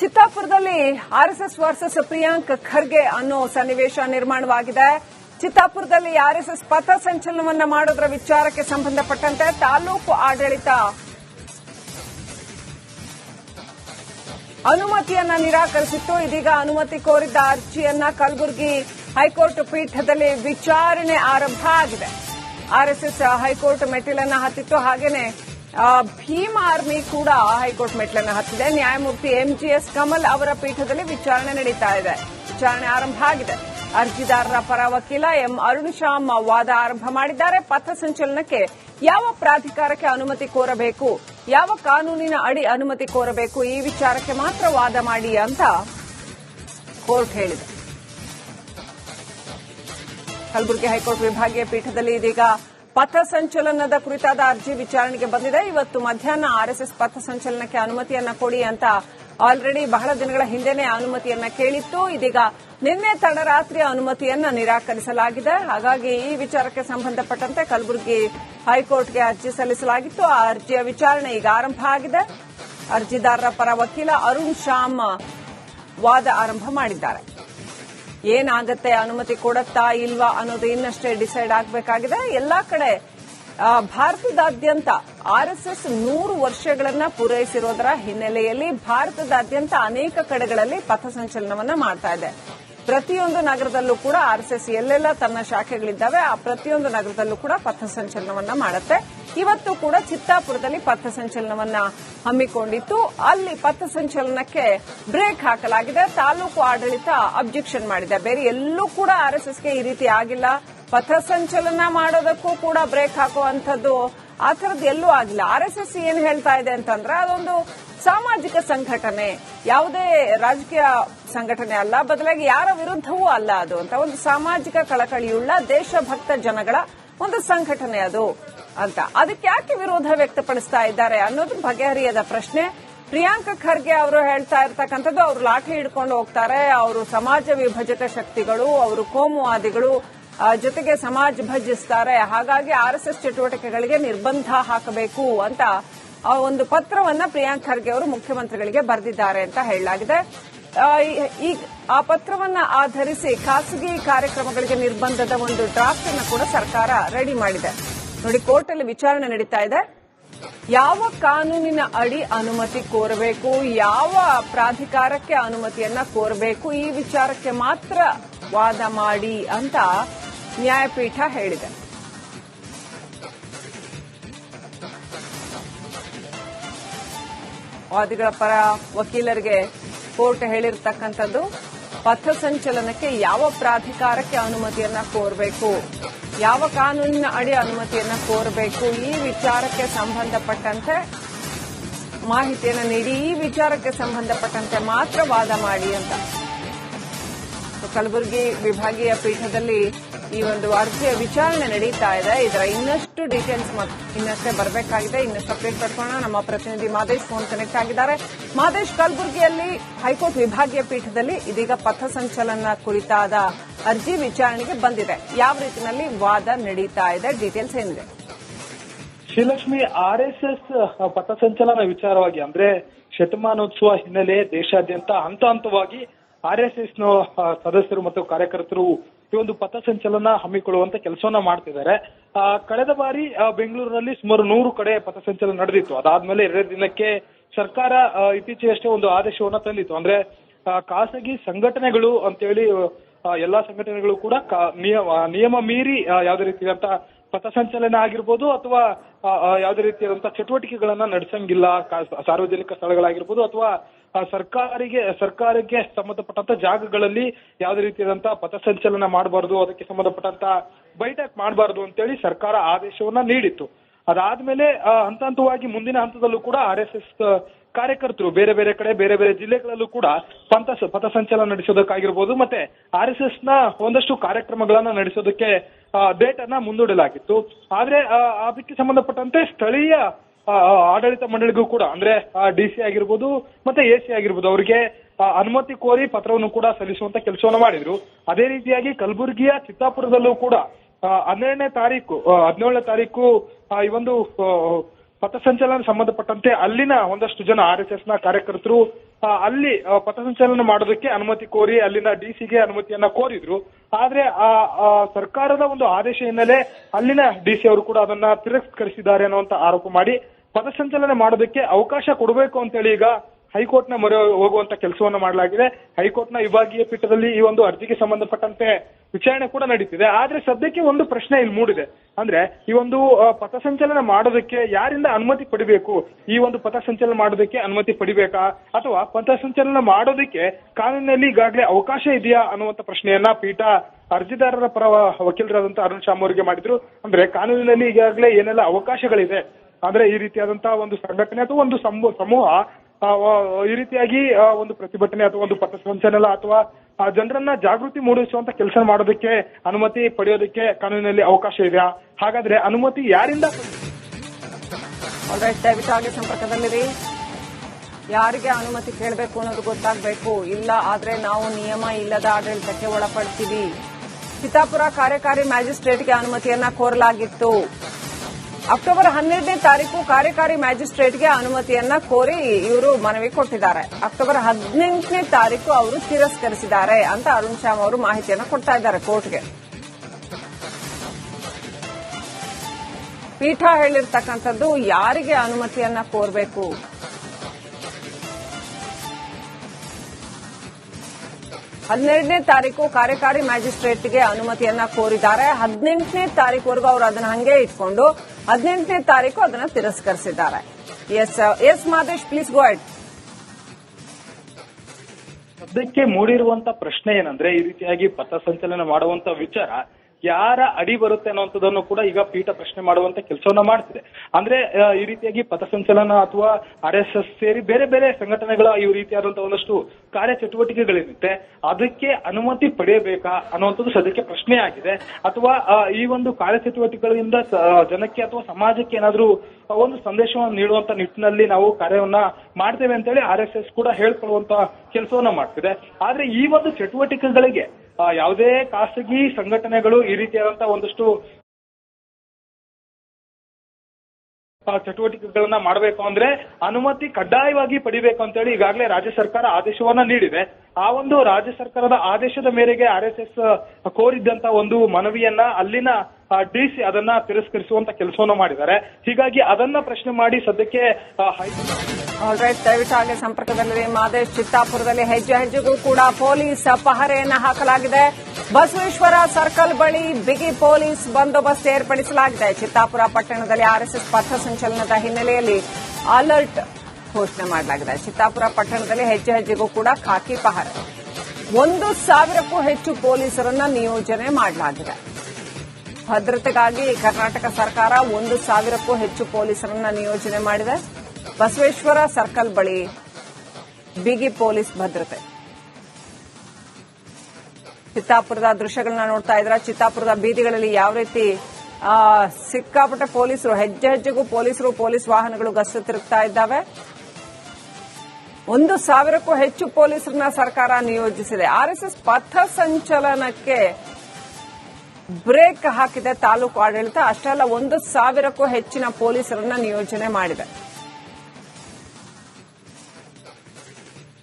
ಚಿತ್ತಾಪುರದಲ್ಲಿ RSS versus Priyank Kharge ಅನ್ನೋ ಸನ್ನಿವೇಶ ನಿರ್ಮಾಣವಾಗಿದೆ. ಚಿತ್ತಾಪುರದಲ್ಲಿ ಆರ್ಎಸ್ಎಸ್ ಪಥ ಸಂಚಲನವನ್ನ ಮಾಡೋದ್ರ ವಿಚಾರಕ್ಕೆ ಸಂಬಂಧಪಟ್ಟಂತೆ ತಾಲೂಕು ಆಡಳಿತ ಅನುಮತಿಯನ್ನ ನಿರಾಕರಿಸಿತ್ತು. ಇದೀಗ ಅನುಮತಿ ಕೋರಿದ್ದ ಅರ್ಜಿಯನ್ನ ಕಲಬುರಗಿ ಹೈಕೋರ್ಟ್ ಪೀಠದಲ್ಲಿ ವಿಚಾರಣೆ ಆರಂಭ ಆಗಿದೆ. ಆರ್ಎಸ್ಎಸ್ ಹೈಕೋರ್ಟ್ ಮೆಟ್ಟಿಲನ್ನ ಹತ್ತಿತ್ತು. ಹಾಗೇನೆ ಭೀಮ್ ಆರ್ಮಿ ಕೂಡ ಹೈಕೋರ್ಟ್ ಮೆಟ್ಲನ್ನು ಹತ್ತಿದೆ. ನ್ಯಾಯಮೂರ್ತಿ ಎಂಜಿಎಸ್ ಕಮಲ್ ಅವರ ಪೀಠದಲ್ಲಿ ವಿಚಾರಣೆ ನಡೀತಾ ಇದೆ. ವಿಚಾರಣೆ ಆರಂಭ ಆಗಿದೆ. ಅರ್ಜಿದಾರರ ಪರ ವಕೀಲ ಎಂ ಅರುಣ್ ಶ್ಯಾಮ್ ವಾದ ಆರಂಭ ಮಾಡಿದ್ದಾರೆ. ಪಥ ಸಂಚಲನಕ್ಕೆ ಯಾವ ಪ್ರಾಧಿಕಾರಕ್ಕೆ ಅನುಮತಿ ಕೋರಬೇಕು? ಯಾವ ಕಾನೂನಿನ ಅಡಿ ಅನುಮತಿ ಕೋರಬೇಕು? ಈ ವಿಚಾರಕ್ಕೆ ಮಾತ್ರ ವಾದ ಮಾಡಿ ಅಂತ ಕೋರ್ಟ್ ಹೇಳಿದೆ. ಕಲಬುರಗಿ ಹೈಕೋರ್ಟ್ ವಿಭಾಗೀಯ ಪೀಠದಲ್ಲಿ ಇದೀಗ ಪಥ ಸಂಚಲನದ ಕುರಿತಾದ ಅರ್ಜಿ ವಿಚಾರಣೆಗೆ ಬಂದಿದೆ. ಇವತ್ತು ಮಧ್ಯಾಹ್ನ ಆರ್ಎಸ್ಎಸ್ ಪಥ ಸಂಚಲನಕ್ಕೆ ಅನುಮತಿಯನ್ನ ಕೊಡಿ ಅಂತ ಆಲ್ರೆಡಿ ಬಹಳ ದಿನಗಳ ಹಿಂದೆನೆ ಅನುಮತಿಯನ್ನ ಕೇಳಿತ್ತು. ಇದೀಗ ನಿನ್ನೆ ತಡರಾತ್ರಿ ಅನುಮತಿಯನ್ನ ನಿರಾಕರಿಸಲಾಗಿದೆ. ಹಾಗಾಗಿ ಈ ವಿಚಾರಕ್ಕೆ ಸಂಬಂಧಪಟ್ಟಂತೆ ಕಲಬುರಗಿ ಹೈಕೋರ್ಟ್ಗೆ ಅರ್ಜಿ ಸಲ್ಲಿಸಲಾಗಿತ್ತು. ಆ ಅರ್ಜಿಯ ವಿಚಾರಣೆ ಈಗ ಆರಂಭ ಆಗಿದೆ. ಅರ್ಜಿದಾರರ ಪರ ವಕೀಲ ಅರುಣ್ ಶ್ಯಾಮ್ ವಾದ ಆರಂಭ ಮಾಡಿದ್ದಾರೆ. ಏನಾಗತ್ತೆ ಅನುಮತಿ ಕೊಡತ್ತಾ ಇಲ್ವಾ ಅನ್ನೋದು ಇನ್ನಷ್ಟೇ ಡಿಸೈಡ್ ಆಗಬೇಕಾಗಿದೆ. ಎಲ್ಲಾ ಕಡೆ ಭಾರತದಾದ್ಯಂತ ಆರ್ಎಸ್ಎಸ್ ನೂರು ವರ್ಷಗಳನ್ನ ಪೂರೈಸಿರೋದರ ಹಿನ್ನೆಲೆಯಲ್ಲಿ ಭಾರತದಾದ್ಯಂತ ಅನೇಕ ಕಡೆಗಳಲ್ಲಿ ಪಥಸಂಚಲನವನ್ನ ಮಾಡ್ತಾ ಇದೆ. ಪ್ರತಿಯೊಂದು ನಗರದಲ್ಲೂ ಕೂಡ ಆರ್ಎಸ್ಎಸ್ ಎಲ್ಲೆಲ್ಲ ತನ್ನ ಶಾಖೆಗಳಿದ್ದಾವೆ. ಆ ಪ್ರತಿಯೊಂದು ನಗರದಲ್ಲೂ ಕೂಡ ಪಥಸಂಚಲನವನ್ನ ಮಾಡುತ್ತೆ. ಇವತ್ತು ಕೂಡ ಚಿತ್ತಾಪುರದಲ್ಲಿ ಪಥಸಂಚಲನವನ್ನ ಹಮ್ಮಿಕೊಂಡಿತ್ತು. ಅಲ್ಲಿ ಪಥಸಂಚಲನಕ್ಕೆ ಬ್ರೇಕ್ ಹಾಕಲಾಗಿದೆ. ತಾಲೂಕು ಆಡಳಿತ ಅಬ್ಜೆಕ್ಷನ್ ಮಾಡಿದೆ. ಬೇರೆ ಎಲ್ಲೂ ಕೂಡ ಆರ್ಎಸ್ಎಸ್ಗೆ ಈ ರೀತಿ ಆಗಿಲ್ಲ. ಪಥಸಂಚಲನ ಮಾಡೋದಕ್ಕೂ ಕೂಡ ಬ್ರೇಕ್ ಹಾಕುವಂಥದ್ದು ಆ ಥರದ್ದು ಎಲ್ಲೂ ಆಗಿಲ್ಲ. ಆರ್ಎಸ್ಎಸ್ ಏನ್ ಹೇಳ್ತಾ ಇದೆ ಅಂತಂದ್ರೆ ಅದೊಂದು ಸಾಮಾಜಿಕ ಸಂಘಟನೆ, ಯಾವುದೇ ರಾಜಕೀಯ ಸಂಘಟನೆ ಅಲ್ಲ, ಬದಲಾಗಿ ಯಾರ ವಿರುದ್ಧವೂ ಅಲ್ಲ ಅದು ಅಂತ. ಒಂದು ಸಾಮಾಜಿಕ ಕಳಕಳಿಯುಳ್ಳ ದೇಶಭಕ್ತ ಜನಗಳ ಒಂದು ಸಂಘಟನೆ ಅದು ಅಂತ. ಅದಕ್ಕೆ ಯಾಕೆ ವಿರೋಧ ವ್ಯಕ್ತಪಡಿಸ್ತಾ ಇದ್ದಾರೆ ಅನ್ನೋದು ಬಗೆಹರಿಯದ ಪ್ರಶ್ನೆ. ಪ್ರಿಯಾಂಕ ಖರ್ಗೆ ಅವರು ಹೇಳ್ತಾ ಇರ್ತಕ್ಕಂಥದ್ದು, ಅವರು ಲಾಠಿ ಹಿಡ್ಕೊಂಡು ಹೋಗ್ತಾರೆ. ಅವರು ಸಮಾಜ ವಿಭಜಕ ಶಕ್ತಿಗಳು, ಅವರು ಕೋಮುವಾದಿಗಳು ಜೊತೆಗೆ ಸಮಾಜ ಭಜಿಸ್ತಾರೆ ಹಾಗಾಗಿ ಆರ್ಎಸ್ಎಸ್ ಚಟುವಟಿಕೆಗಳಿಗೆ ನಿರ್ಬಂಧ ಹಾಕಬೇಕು ಅಂತ ಒಂದು ಪತ್ರವನ್ನ ಪ್ರಿಯಾಂಕ್ ಖರ್ಗೆ ಅವರು ಮುಖ್ಯಮಂತ್ರಿಗಳಿಗೆ ಬರೆದಿದ್ದಾರೆ ಅಂತ ಹೇಳಲಾಗಿದೆ. ಈ ಆ ಪತ್ರವನ್ನ ಆಧರಿಸಿ ಖಾಸಗಿ ಕಾರ್ಯಕ್ರಮಗಳಿಗೆ ನಿರ್ಬಂಧದ ಒಂದು ಡ್ರಾಫ್ಟ್ ಅನ್ನು ಕೂಡ ಸರ್ಕಾರ ರೆಡಿ ಮಾಡಿದೆ. ನೋಡಿ ಕೋರ್ಟ್ ಅಲ್ಲಿ ವಿಚಾರಣೆ ನಡೀತಾ ಇದೆ. ಯಾವ ಕಾನೂನಿನ ಅಡಿ ಅನುಮತಿ ಕೋರಬೇಕು? ಯಾವ ಪ್ರಾಧಿಕಾರಕ್ಕೆ ಅನುಮತಿಯನ್ನ ಕೋರಬೇಕು? ಈ ವಿಚಾರಕ್ಕೆ ಮಾತ್ರ ವಾದ ಮಾಡಿ ಅಂತ ನ್ಯಾಯಪೀಠ ಹೇಳಿದೆ. ವಾದಿಗಳ ಪರ ವಕೀಲರಿಗೆ ಕೋರ್ಟ್ ಹೇಳಿರ್ತಕ್ಕಂಥದ್ದು ಪಥಸಂಚಲನಕ್ಕೆ ಯಾವ ಪ್ರಾಧಿಕಾರಕ್ಕೆ ಅನುಮತಿಯನ್ನ ಕೋರಬೇಕು? ಯಾವ ಕಾನೂನಿನ ಅಡಿ ಅನುಮತಿಯನ್ನ ಕೋರಬೇಕು? ಈ ವಿಚಾರಕ್ಕೆ ಸಂಬಂಧಪಟ್ಟಂತೆ ಮಾಹಿತಿಯನ್ನು ನೀಡಿ, ಈ ವಿಚಾರಕ್ಕೆ ಸಂಬಂಧಪಟ್ಟಂತೆ ಮಾತ್ರ ವಾದ ಮಾಡಿ ಅಂತ. ಕಲಬುರಗಿ ವಿಭಾಗೀಯ ಪೀಠದಲ್ಲಿ ಈ ಒಂದು ಅರ್ಜಿಯ ವಿಚಾರಣೆ ನಡೀತಾ ಇದೆ. ಇದರ ಇನ್ನಷ್ಟು ಡೀಟೇಲ್ಸ್ ಇನ್ನಷ್ಟೇ ಬರಬೇಕಾಗಿದೆ. ಇನ್ನಷ್ಟು ಅಪ್ಡೇಟ್ ಪಡ್ಕೊಳ್ಳೋಣ. ನಮ್ಮ ಪ್ರತಿನಿಧಿ ಮಾದೇಶ್ ಫೋನ್ ಕನೆಕ್ಟ್ ಆಗಿದ್ದಾರೆ. ಮಾದೇಶ್, ಕಲಬುರಗಿಯಲ್ಲಿ ಹೈಕೋರ್ಟ್ ವಿಭಾಗೀಯ ಪೀಠದಲ್ಲಿ ಇದೀಗ ಪಥಸಂಚಲನ ಕುರಿತಾದ ಅರ್ಜಿ ವಿಚಾರಣೆಗೆ ಬಂದಿದೆ. ಯಾವ ರೀತಿಯಲ್ಲಿ ವಾದ ನಡೀತಾ ಇದೆ? ಡೀಟೇಲ್ಸ್ ಏನಿದೆ? ಶ್ರೀಲಕ್ಷ್ಮಿ ಆರ್ ಎಸ್ ಎಸ್ ಪಥಸಂಚಲನ ವಿಚಾರವಾಗಿ ಅಂದ್ರೆ ಶತಮಾನೋತ್ಸವ ಹಿನ್ನೆಲೆ ದೇಶಾದ್ಯಂತ ಹಂತ ಹಂತವಾಗಿ ಆರ್ ಎಸ್ ಎಸ್ನ ಸದಸ್ಯರು ಮತ್ತು ಕಾರ್ಯಕರ್ತರು ಈ ಒಂದು ಪಥಸಂಚಲನ ಹಮ್ಮಿಕೊಳ್ಳುವಂತ ಕೆಲಸವನ್ನ ಮಾಡ್ತಿದ್ದಾರೆ. ಕಳೆದ ಬಾರಿ ಬೆಂಗಳೂರಿನಲ್ಲಿ ಸುಮಾರು ನೂರು ಕಡೆ ಪಥಸಂಚಲನ ನಡೆದಿತ್ತು. ಅದಾದ್ಮೇಲೆ ಎರಡು ದಿನಕ್ಕೆ ಸರ್ಕಾರ ಇತ್ತೀಚೆಗಷ್ಟೇ ಒಂದು ಆದೇಶವನ್ನ ತಂದಿತ್ತು. ಅಂದ್ರೆ ಖಾಸಗಿ ಸಂಘಟನೆಗಳು ಅಂತೇಳಿ ಹೇಳಿ ಎಲ್ಲಾ ಸಂಘಟನೆಗಳು ಕೂಡ ನಿಯಮ ನಿಯಮ ಮೀರಿ ಯಾವುದೇ ರೀತಿಯಾದಂತ ಪಥಸಂಚಲನ ಆಗಿರ್ಬೋದು ಅಥವಾ ಯಾವುದೇ ರೀತಿಯಾದಂತ ಚಟುವಟಿಕೆಗಳನ್ನ ನಡೆಸಂಗಿಲ್ಲ ಸಾರ್ವಜನಿಕ ಸ್ಥಳಗಳಾಗಿರ್ಬೋದು ಅಥವಾ ಸರ್ಕಾರಿಗೆ, ಸರ್ಕಾರಕ್ಕೆ ಸಂಬಂಧಪಟ್ಟಂತ ಜಾಗಗಳಲ್ಲಿ ಯಾವುದೇ ರೀತಿಯಾದಂತ ಪಥಸಂಚಲನ ಮಾಡಬಾರದು, ಅದಕ್ಕೆ ಸಂಬಂಧಪಟ್ಟಂತ ಬೈಠಕ್ ಅಂತ ಅಂತೇಳಿ ಸರ್ಕಾರ ಆದೇಶವನ್ನ ನೀಡಿತ್ತು. ಅದಾದ್ಮೇಲೆ ಹಂತ ಹಂತವಾಗಿ ಮುಂದಿನ ಹಂತದಲ್ಲೂ ಕೂಡ ಆರ್ ಎಸ್ ಎಸ್ ಕಾರ್ಯಕರ್ತರು ಬೇರೆ ಬೇರೆ ಕಡೆ, ಬೇರೆ ಬೇರೆ ಜಿಲ್ಲೆಗಳಲ್ಲೂ ಕೂಡ ಪಂಥ ಪಥಸಂಚಲನ ನಡೆಸೋದಕ್ಕಾಗಿರ್ಬೋದು, ಮತ್ತೆ ಆರ್ ಎಸ್ ಎಸ್ನ ಒಂದಷ್ಟು ಕಾರ್ಯಕ್ರಮಗಳನ್ನ ನಡೆಸೋದಕ್ಕೆ ಡೇಟ್ ಅನ್ನ ಮುಂದೂಡಲಾಗಿತ್ತು. ಆದ್ರೆ ಅದಕ್ಕೆ ಸಂಬಂಧಪಟ್ಟಂತೆ ಸ್ಥಳೀಯ ಆಡಳಿತ ಮಂಡಳಿಗೂ ಕೂಡ, ಅಂದ್ರೆ ಡಿ ಸಿ ಆಗಿರ್ಬೋದು, ಮತ್ತೆ ಎ ಸಿ ಆಗಿರ್ಬೋದು, ಅವರಿಗೆ ಅನುಮತಿ ಕೋರಿ ಪತ್ರವನ್ನು ಕೂಡ ಸಲ್ಲಿಸುವಂತ ಕೆಲಸವನ್ನು ಮಾಡಿದ್ರು. ಅದೇ ರೀತಿಯಾಗಿ ಕಲಬುರಗಿಯ ಚಿತ್ತಾಪುರದಲ್ಲೂ ಕೂಡ ಹನ್ನೆರಡನೇ ತಾರೀಕು ಹದಿನೇಳನೇ ತಾರೀಕು ಈ ಒಂದು ಪಥಸಂಚಲನ ಸಂಬಂಧಪಟ್ಟಂತೆ ಅಲ್ಲಿನ ಒಂದಷ್ಟು ಜನ ಆರ್ ಎಸ್ ಎಸ್ನ ಕಾರ್ಯಕರ್ತರು ಅಲ್ಲಿ ಪಥಸಂಚಲನ ಮಾಡೋದಕ್ಕೆ ಅನುಮತಿ ಕೋರಿ ಅಲ್ಲಿನ ಡಿಸಿಗೆ ಅನುಮತಿಯನ್ನ ಕೋರಿದ್ರು. ಆದ್ರೆ, ಆ ಆ, ಸರ್ಕಾರದ ಒಂದು ಆದೇಶ ಹಿನ್ನೆಲೆ ಅಲ್ಲಿನ ಡಿಸಿ ಅವರು ಕೂಡ ಅದನ್ನ ತಿರಸ್ಕರಿಸಿದ್ದಾರೆ ಅನ್ನುವಂತ ಆರೋಪ ಮಾಡಿ ಪಥಸಂಚಲನ ಮಾಡೋದಕ್ಕೆ ಅವಕಾಶ ಕೊಡಬೇಕು ಅಂತೇಳಿ ಈಗ ಹೈಕೋರ್ಟ್ನ ಮೊರೆ ಹೋಗುವಂತ ಕೆಲಸವನ್ನ ಮಾಡಲಾಗಿದೆ. ಹೈಕೋರ್ಟ್ನ ವಿಭಾಗೀಯ ಪೀಠದಲ್ಲಿ ಈ ಒಂದು ಅರ್ಜಿಗೆ ಸಂಬಂಧಪಟ್ಟಂತೆ ವಿಚಾರಣೆ ಕೂಡ ನಡೀತಿದೆ. ಆದ್ರೆ ಸದ್ಯಕ್ಕೆ ಒಂದು ಪ್ರಶ್ನೆ ಇಲ್ಲಿ ಮೂಡಿದೆ. ಅಂದ್ರೆ ಈ ಒಂದು ಪಥಸಂಚಲನ ಮಾಡೋದಕ್ಕೆ ಯಾರಿಂದ ಅನುಮತಿ ಪಡಿಬೇಕು? ಈ ಒಂದು ಪಥಸಂಚಲನ ಮಾಡೋದಕ್ಕೆ ಅನುಮತಿ ಪಡಿಬೇಕಾ? ಅಥವಾ ಪಥಸಂಚಲನ ಮಾಡೋದಕ್ಕೆ ಕಾನೂನಿನಲ್ಲಿ ಈಗಾಗಲೇ ಅವಕಾಶ ಇದೆಯಾ ಅನ್ನುವಂತ ಪ್ರಶ್ನೆಯನ್ನ ಪೀಠ ಅರ್ಜಿದಾರರ ಪರ ವಕೀಲರಾದಂತಹ ಅರುಣ್ ಶಾಮ್ ಅವರಿಗೆ ಮಾಡಿದ್ರು. ಅಂದ್ರೆ ಕಾನೂನಿನಲ್ಲಿ ಈಗಾಗಲೇ ಏನೆಲ್ಲ ಅವಕಾಶಗಳಿದೆ ಅಂದ್ರೆ ಈ ರೀತಿಯಾದಂತಹ ಒಂದು ಸಂಘಟನೆ ಅಥವಾ ಒಂದು ಸಮೂ- ಸಮೂಹ ಈ ರೀತಿಯಾಗಿ ಒಂದು ಪ್ರತಿಭಟನೆ ಅಥವಾ ಒಂದು ಪಥಸಂಚಲನ ಅಥವಾ ಜನರನ್ನ ಜಾಗೃತಿ ಮೂಡಿಸುವಂತ ಕೆಲಸ ಮಾಡೋದಕ್ಕೆ ಅನುಮತಿ ಪಡೆಯೋದಕ್ಕೆ ಕಾನೂನಿನಲ್ಲಿ ಅವಕಾಶ ಇದೆಯಾ? ಹಾಗಾದ್ರೆ ಅನುಮತಿ ಯಾರಿಂದ ಸಂಪರ್ಕದಲ್ಲಿರಿ. ಯಾರಿಗೆ ಅನುಮತಿ ಕೇಳಬೇಕು ಅನ್ನೋದು ಗೊತ್ತಾಗಬೇಕು. ಇಲ್ಲ ಆದ್ರೆ ನಾವು ನಿಯಮ ಇಲ್ಲದ ಆಡಳಿತಕ್ಕೆ ಒಳಪಡ್ತೀವಿ. ಸಿತಾಪುರ ಕಾರ್ಯಕಾರಿ ಮ್ಯಾಜಿಸ್ಟ್ರೇಟ್ಗೆ ಅನುಮತಿಯನ್ನ ಕೋರಲಾಗಿತ್ತು. ಅಕ್ಟೋಬರ್ ಹನ್ನೆರಡನೇ ತಾರೀಕು ಕಾರ್ಯಕಾರಿ ಮ್ಯಾಜಿಸ್ಟ್ರೇಟ್ಗೆ ಅನುಮತಿಯನ್ನ ಕೋರಿ ಇವರು ಮನವಿ ಕೊಟ್ಟಿದ್ದಾರೆ. ಅಕ್ಟೋಬರ್ ಹದಿನೆಂಟನೇ ತಾರೀಕು ಅವರು ತಿರಸ್ಕರಿಸಿದ್ದಾರೆ ಅಂತ ಅರುಣ್ ಶ್ಯಾಮ್ ಅವರು ಮಾಹಿತಿಯನ್ನ ಕೊಡ್ತಾ ಇದ್ದಾರೆ ಕೋರ್ಟ್ಗೆ. ಪೀಠ ಹೇಳಿರ್ತಕ್ಕಂಥದ್ದು ಯಾರಿಗೆ ಅನುಮತಿಯನ್ನ ಕೋರಬೇಕು? ಹನ್ನೆರಡನೇ ತಾರೀಕು ಕಾರ್ಯಕಾರಿ ಮ್ಯಾಜಿಸ್ಟ್ರೇಟ್ಗೆ ಅನುಮತಿಯನ್ನ ಕೋರಿದ್ದಾರೆ. ಹದಿನೆಂಟನೇ ತಾರೀಕುವರೆಗೂ ಅವರು ಅದನ್ನ ಹಂಗೆ ಇಟ್ಕೊಂಡು ಹದಿನೆಂಟನೇ ತಾರೀಕು ಅದನ್ನ ತಿರಸ್ಕರಿಸಿದ್ದಾರೆ. S S Madesh please go at ಸದ್ಯಕ್ಕೆ ಮೂಡಿರುವಂತ ಪ್ರಶ್ನೆ ಏನಂದ್ರೆ ಈ ರೀತಿಯಾಗಿ ಪಥಸಂಚಲನ ಮಾಡುವಂತ ವಿಚಾರ ಯಾರ ಅಡಿ ಬರುತ್ತೆ ಅನ್ನುವಂಥದ್ದನ್ನು ಕೂಡ ಈಗ ಪೀಠ ಪ್ರಶ್ನೆ ಮಾಡುವಂತ ಕೆಲಸವನ್ನ ಮಾಡ್ತಿದೆ. ಅಂದ್ರೆ ಈ ರೀತಿಯಾಗಿ ಪಥಸಂಚಲನ ಅಥವಾ ಆರ್ ಎಸ್ ಎಸ್ ಸೇರಿ ಬೇರೆ ಬೇರೆ ಸಂಘಟನೆಗಳ ಈ ರೀತಿಯಾದಂತಹ ಒಂದಷ್ಟು ಕಾರ್ಯ ಚಟುವಟಿಕೆಗಳಿರುತ್ತೆ ಅದಕ್ಕೆ ಅನುಮತಿ ಪಡೆಯಬೇಕಾ ಅನ್ನುವಂಥದ್ದು ಸದ್ಯಕ್ಕೆ ಪ್ರಶ್ನೆ ಆಗಿದೆ ಅಥವಾ ಈ ಒಂದು ಕಾರ್ಯ ಚಟುವಟಿಕೆಗಳಿಂದ ಜನಕ್ಕೆ ಅಥವಾ ಸಮಾಜಕ್ಕೆ ಏನಾದ್ರೂ ಒಂದು ಸಂದೇಶವನ್ನು ನೀಡುವಂತ ನಿಟ್ಟಿನಲ್ಲಿ ನಾವು ಕಾರ್ಯವನ್ನ ಮಾಡ್ತೇವೆ ಅಂತೇಳಿ ಆರ್ ಎಸ್ ಎಸ್ ಕೂಡ ಹೇಳ್ಕೊಳ್ಳುವಂತ ಕೆಲಸವನ್ನ ಮಾಡ್ತಿದೆ. ಆದ್ರೆ ಈ ಒಂದು ಚಟುವಟಿಕೆಗಳಿಗೆ ಯಾವುದೇ ಖಾಸಗಿ ಸಂಘಟನೆಗಳು ಈ ರೀತಿಯಾದಂತಹ ಒಂದಷ್ಟು ಚಟುವಟಿಕೆಗಳನ್ನ ಮಾಡಬೇಕು ಅಂದ್ರೆ ಅನುಮತಿ ಕಡ್ಡಾಯವಾಗಿ ಪಡಿಬೇಕು ಅಂತೇಳಿ ಈಗಾಗಲೇ ರಾಜ್ಯ ಸರ್ಕಾರ ಆದೇಶವನ್ನ ನೀಡಿದೆ. ಆ ಒಂದು ರಾಜ್ಯ ಸರ್ಕಾರದ ಆದೇಶದ ಮೇರೆಗೆ ಆರ್ ಎಸ್ ಎಸ್ ಕೋರಿದ್ದಂತ ಒಂದು ಮನವಿಯನ್ನ ಅಲ್ಲಿನ ಡಿಸಿ ಅದನ್ನ ತಿರಸ್ಕರಿಸುವಂತ ಕೆಲಸವನ್ನು ಮಾಡಿದ್ದಾರೆ. ಹೀಗಾಗಿ ಅದನ್ನ ಪ್ರಶ್ನೆ ಮಾಡಿ ಸದ್ಯಕ್ಕೆ ದಯವಿಟ್ಟು ಹಾಗೆ ಸಂಪರ್ಕದಲ್ಲಿ ಮಾದೇಶ್ ಚಿತ್ತಾಪುರದಲ್ಲಿ ಹೆಜ್ಜೆ ಹೆಜ್ಜೆಗೂ ಕೂಡ ಪೊಲೀಸ್ ಪಹರೆಯನ್ನ ಹಾಕಲಾಗಿದೆ. ಬಸವೇಶ್ವರ ಸರ್ಕಲ್ ಬಳಿ ಬಿಗಿ ಪೊಲೀಸ್ ಬಂದೋಬಸ್ತ್ ಏರ್ಪಡಿಸಲಾಗಿದೆ. ಚಿತ್ತಾಪುರ ಪಟ್ಟಣದಲ್ಲಿ ಆರ್ಎಸ್ಎಸ್ ಪಥಸಂಚಲನದ ಹಿನ್ನೆಲೆಯಲ್ಲಿ ಅಲರ್ಟ್ ಘೋಷಣೆ ಮಾಡಲಾಗಿದೆ. ಚಿತ್ತಾಪುರ ಪಟ್ಟಣದಲ್ಲಿ ಹೆಜ್ಜೆ ಹೆಜ್ಜೆಗೂ ಕೂಡ ಖಾಕಿ ಪಹರೆ. ಒಂದು ಸಾವಿರಕ್ಕೂ ಹೆಚ್ಚು ಪೊಲೀಸರನ್ನ ನಿಯೋಜನೆ ಮಾಡಲಾಗಿದೆ. ಭದ್ರತೆಗಾಗಿ ಕರ್ನಾಟಕ ಸರ್ಕಾರ ಒಂದು ಸಾವಿರಕ್ಕೂ ಹೆಚ್ಚು ಪೊಲೀಸರನ್ನ ನಿಯೋಜನೆ ಮಾಡಿದೆ. ಬಸವೇಶ್ವರ ಸರ್ಕಲ್ ಬಳಿ ಬಿಗಿ ಪೊಲೀಸ್ ಭದ್ರತೆ. ಚಿತ್ತಾಪುರದ ದೃಶ್ಯಗಳನ್ನ ನೋಡ್ತಾ ಇದ್ರ. ಚಿತ್ತಾಪುರದ ಬೀದಿಗಳಲ್ಲಿ ಯಾವ ರೀತಿ ಸಿಕ್ಕಾಪಟ್ಟೆ ಪೊಲೀಸರು, ಹೆಜ್ಜೆ ಹೆಜ್ಜೆಗೂ ಪೊಲೀಸರು, ಪೊಲೀಸ್ ವಾಹನಗಳು ಗಸ್ತು ತಿರುಗ್ತಾ ಇದ್ದಾವೆ. ಒಂದು ಸಾವಿರಕ್ಕೂ ಹೆಚ್ಚು ಪೊಲೀಸರನ್ನ ಸರ್ಕಾರ ನಿಯೋಜಿಸಿದೆ. ಆರ್ಎಸ್ಎಸ್ ಪಥ ಸಂಚಲನಕ್ಕೆ ಬ್ರೇಕ್ ಹಾಕಿದೆ ತಾಲೂಕು ಆಡಳಿತ. ಅಷ್ಟೇ ಅಲ್ಲ ಒಂದು ಸಾವಿರಕ್ಕೂ ಹೆಚ್ಚಿನ ಪೊಲೀಸರನ್ನ ನಿಯೋಜನೆ ಮಾಡಿದೆ.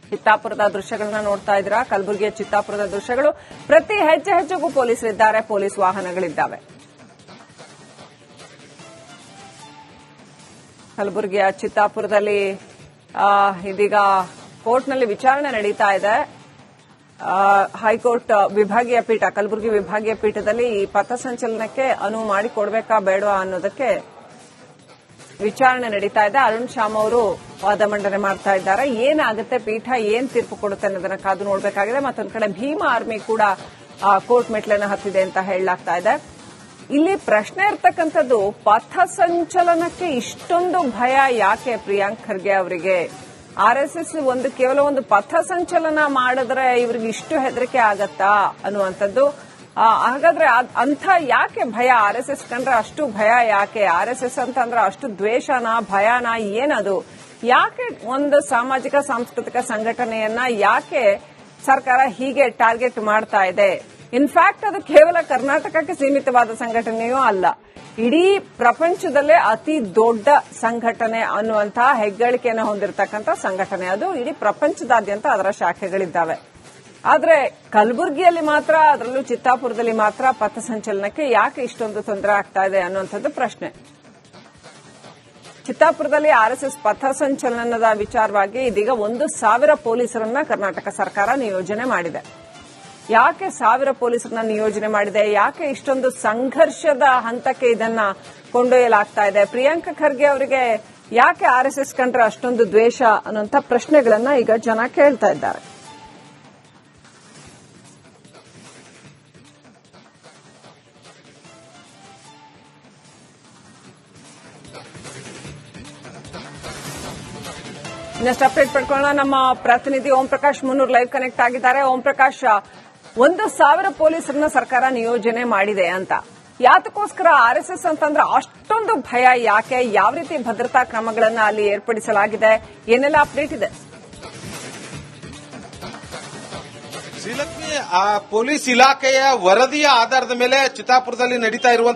ಚಿತ್ತಾಪುರದ ದೃಶ್ಯಗಳನ್ನ ನೋಡ್ತಾ ಇದ್ದೀರಾ? ಕಲಬುರಗಿಯ ಚಿತ್ತಾಪುರದ ದೃಶ್ಯಗಳು. ಪ್ರತಿ ಹೆಜ್ಜೆ ಹೆಜ್ಜೆಗೂ ಪೊಲೀಸರಿದ್ದಾರೆ, ಪೊಲೀಸ್ ವಾಹನಗಳಿದ್ದಾವೆ. ಕಲಬುರಗಿಯ ಚಿತ್ತಾಪುರದಲ್ಲಿ ಇದೀಗ ಕೋರ್ಟ್ನಲ್ಲಿ ವಿಚಾರಣೆ ನಡೀತಾ ಇದೆ. ಹೈಕೋರ್ಟ್ ವಿಭಾಗೀಯ ಪೀಠ, ಕಲಬುರಗಿ ವಿಭಾಗೀಯ ಪೀಠದಲ್ಲಿ ಈ ಪಥಸಂಚಲನಕ್ಕೆ ಅನುವು ಮಾಡಿಕೊಡ್ಬೇಕಾ ಬೇಡವಾ ಅನ್ನೋದಕ್ಕೆ ವಿಚಾರಣೆ ನಡೀತಾ ಇದೆ. ಅರುಣ್ ಶ್ಯಾಮ್ ಅವರು ವಾದ ಮಂಡನೆ ಮಾಡ್ತಾ ಇದ್ದಾರೆ. ಏನಾಗುತ್ತೆ ಪೀಠ, ಏನ್ ತೀರ್ಪು ಕೊಡುತ್ತೆ ಅನ್ನೋದನ್ನ ಕಾದು ನೋಡಬೇಕಾಗಿದೆ. ಮತ್ತೊಂದು ಕಡೆ ಭೀಮ ಆರ್ಮಿ ಕೂಡ ಕೋರ್ಟ್ ಮೆಟ್ಲನ್ನ ಹತ್ತಿದೆ ಅಂತ ಹೇಳಲಾಗ್ತಾ ಇದೆ. ಇಲ್ಲಿ ಪ್ರಶ್ನೆ ಇರ್ತಕ್ಕಂಥದ್ದು ಪಥಸಂಚಲನಕ್ಕೆ ಇಷ್ಟೊಂದು ಭಯ ಯಾಕೆ ಪ್ರಿಯಾಂಕ್ ಖರ್ಗೆ ಅವರಿಗೆ? ಆರ್ ಎಸ್ ಎಸ್ ಒಂದು ಕೇವಲ ಒಂದು ಪಥ ಸಂಚಲನ ಮಾಡಿದ್ರೆ ಇವ್ರಿಗೆ ಇಷ್ಟು ಹೆದರಿಕೆ ಆಗತ್ತಾ ಅನ್ನುವಂಥದ್ದು. ಹಾಗಾದ್ರೆ ಅಂತ ಯಾಕೆ ಭಯ ಆರ್ ಎಸ್ ಎಸ್ ಕಂಡ್ರೆ ಅಷ್ಟು ಭಯ ಯಾಕೆ? ಆರ್ ಎಸ್ ಎಸ್ ಅಂತಂದ್ರೆ ಅಷ್ಟು ದ್ವೇಷನ ಭಯನ ಏನದು? ಯಾಕೆ ಒಂದು ಸಾಮಾಜಿಕ, ಸಾಂಸ್ಕೃತಿಕ ಸಂಘಟನೆಯನ್ನ ಯಾಕೆ ಸರ್ಕಾರ ಹೀಗೆ ಟಾರ್ಗೆಟ್ ಮಾಡ್ತಾ ಇದೆ? ಇನ್ಫ್ಯಾಕ್ಟ್ ಅದು ಕೇವಲ ಕರ್ನಾಟಕಕ್ಕೆ ಸೀಮಿತವಾದ ಸಂಘಟನೆಯೂ ಅಲ್ಲ. ಇಡೀ ಪ್ರಪಂಚದಲ್ಲೇ ಅತಿ ದೊಡ್ಡ ಸಂಘಟನೆ ಅನ್ನುವಂತಹ ಹೆಗ್ಗಳಿಕೆಯನ್ನು ಹೊಂದಿರತಕ್ಕಂಥ ಸಂಘಟನೆ. ಅದು ಇಡೀ ಪ್ರಪಂಚದಾದ್ಯಂತ ಅದರ ಶಾಖೆಗಳಿದ್ದಾವೆ. ಆದ್ರೆ ಕಲಬುರಗಿಯಲ್ಲಿ ಮಾತ್ರ, ಅದರಲ್ಲೂ ಚಿತ್ತಾಪುರದಲ್ಲಿ ಮಾತ್ರ ಪಥಸಂಚಲನಕ್ಕೆ ಯಾಕೆ ಇಷ್ಟೊಂದು ತೊಂದರೆ ಆಗ್ತಾ ಇದೆ ಅನ್ನುವಂಥದ್ದು ಪ್ರಶ್ನೆ. ಚಿತ್ತಾಪುರದಲ್ಲಿ ಆರ್ಎಸ್ಎಸ್ ಪಥಸಂಚಲನದ ವಿಚಾರವಾಗಿ ಇದೀಗ ಒಂದು ಸಾವಿರ ಪೊಲೀಸರನ್ನ ಕರ್ನಾಟಕ ಸರ್ಕಾರ ನಿಯೋಜನೆ ಮಾಡಿದೆ. ಯಾಕೆ ಸಾವಿರ ಪೊಲೀಸರನ್ನ ನಿಯೋಜನೆ ಮಾಡಿದೆ? ಯಾಕೆ ಇಷ್ಟೊಂದು ಸಂಘರ್ಷದ ಹಂತಕ್ಕೆ ಇದನ್ನ ಕೊಂಡೊಯ್ಯಲಾಗ್ತಾ ಇದೆ? ಪ್ರಿಯಾಂಕ ಖರ್ಗೆ ಅವರಿಗೆ ಯಾಕೆ ಆರ್ ಎಸ್ ಎಸ್ ಕಂಡ್ರೆ ಅಷ್ಟೊಂದು ದ್ವೇಷ ಅನ್ನುವಂತ ಪ್ರಶ್ನೆಗಳನ್ನ ಈಗ ಜನ ಕೇಳ್ತಾ ಇದ್ದಾರೆ. ನೆಕ್ಸ್ಟ್ ಅಪ್ಡೇಟ್ ಪಡ್ಕೊಳ್ಳೋಣ. ನಮ್ಮ ಪ್ರತಿನಿಧಿ ಓಂ ಪ್ರಕಾಶ್ ಮುನ್ನೂರ್ ಲೈವ್ ಕನೆಕ್ಟ್ ಆಗಿದ್ದಾರೆ. ಓಂ ಪ್ರಕಾಶ್ ಒಂದು ಸಾವಿರ ಪೊಲೀಸರನ್ನ ಸರ್ಕಾರ ನಿಯೋಜನೆ ಮಾಡಿದೆ ಅಂತ. ಯಾತಕ್ಕೋಸ್ಕರ ಆರ್ಎಸ್ಎಸ್ ಅಂತಂದ್ರೆ ಅಷ್ಟೊಂದು ಭಯ ಯಾಕೆ, ಯಾವ ರೀತಿ ಭದ್ರತಾ ಕ್ರಮಗಳನ್ನ ಅಲ್ಲಿ ಏರ್ಪಡಿಸಲಾಗಿದೆ, ಏನೆಲ್ಲ ಅಪ್ಡೇಟ್ ಇದೆ? ಶ್ರೀಲಕ್ಷ್ಮಿ ಪೊಲೀಸ್ ಇಲಾಖೆಯ ವರದಿಯ ಆಧಾರದ ಮೇಲೆ ಚಿತ್ತಾಪುರದಲ್ಲಿ ನಡೀತಾ ಇರುವಂತಹ